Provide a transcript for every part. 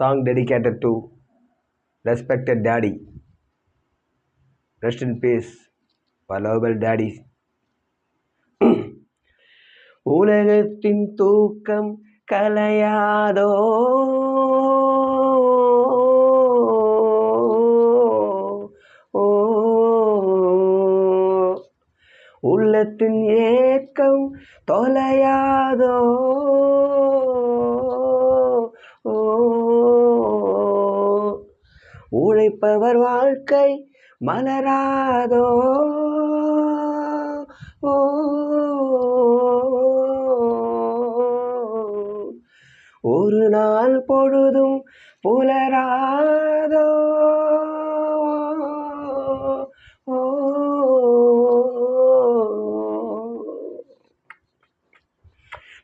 Song dedicated to respected daddy rest in peace lovable daddy உலகத்தின் தூக்கம் கலையாதோ உள்ளத்தின் ஏக்கம் தொலையாதோ ஓ உழைப்பவர் வாழ்க்கை மலராதோ ஓ. ஒரு நாள் பொழுதும் புலராதோ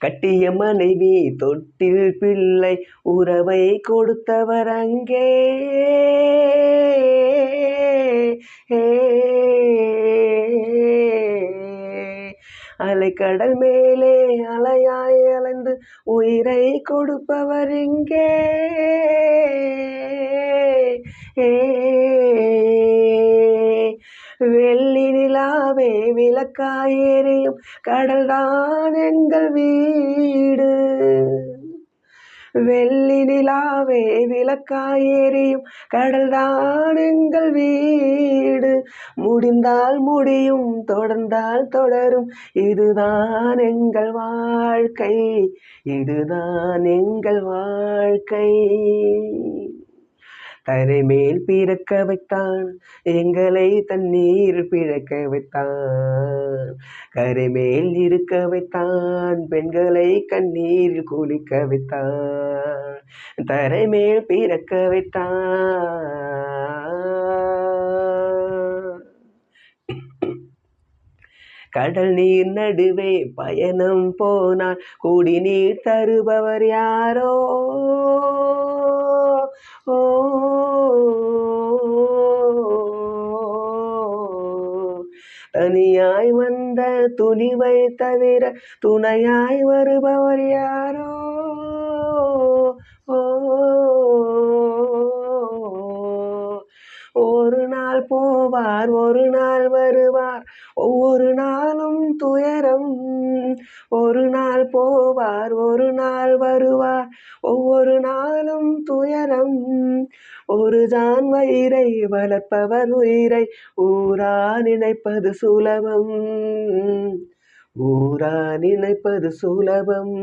கட்டிய மனைவி தொட்டில் பிள்ளை உறவை கொடுத்தவர் அங்கே. அலைக்கடல் மேலே அலையாய் அலைந்து உயிரை கொடுப்பவர் இங்கே. ஏ வெள்ளி நிலாவே விளக்காயேறியும் கடல்தான் எங்கள் வீடு. வெள்ளி நிலாவே விளக்காயேறியும் கடல்தான் எங்கள் வீடு. முடிந்தால் முடியும் தொடர்ந்தால் தொடரும். இதுதான் எங்கள் வாழ்க்கை. இதுதான் எங்கள் வாழ்க்கை. தரை மேல் பிறக்க வைத்தான் எங்களை தண்ணீர் பிழைக்க வைத்தான். கரை மேல் இருக்க வைத்தான் பெண்களை கண்ணீர் குளிக்க வைத்தான். தரை மேல் பிறக்க வைத்தான். கடல் நீர் நடுவே பயணம் போனால் குடிநீர் தருபவர் யாரோ? இந்த துணிவை தவிர துணையாய் வருபவர் யாரோ? ஓ ஒரு நாள் போவார் ஒரு நாள் வருவார். ஒவ்வொரு நாளும் துயரம் ஒரு நாள் போவார் ஒரு நாள் வருவார். ஒவ்வொரு நாளும் துயரம். ஒரு தான் வயிறை வளர்ப்பவர் உயிரை. ஊரா நினைப்பது சுலபம். ஊரா நினைப்பது சுலபம்.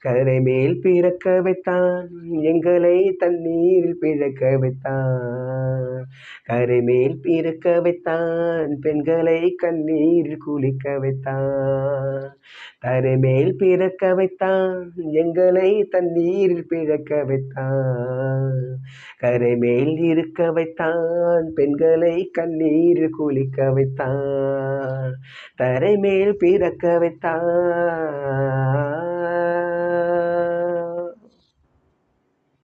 கரை மேல் பிறக்க வைத்தான். எங்களை தண்ணீரில் பிழக்க வைத்தான். கரை மேல் பிறக்க வைத்தான். பெண்களை கண்ணீரில் குளிக்க வைத்தான். தரை மேல் பிறக்க வைத்தான். எங்களை தண்ணீரில் பிழக்க வைத்தான். கரை மேல் இருக்க வைத்தான். பெண்களை கண்ணீரில் குளிக்க வைத்தான். தரை மேல் பிறக்க வைத்தான்.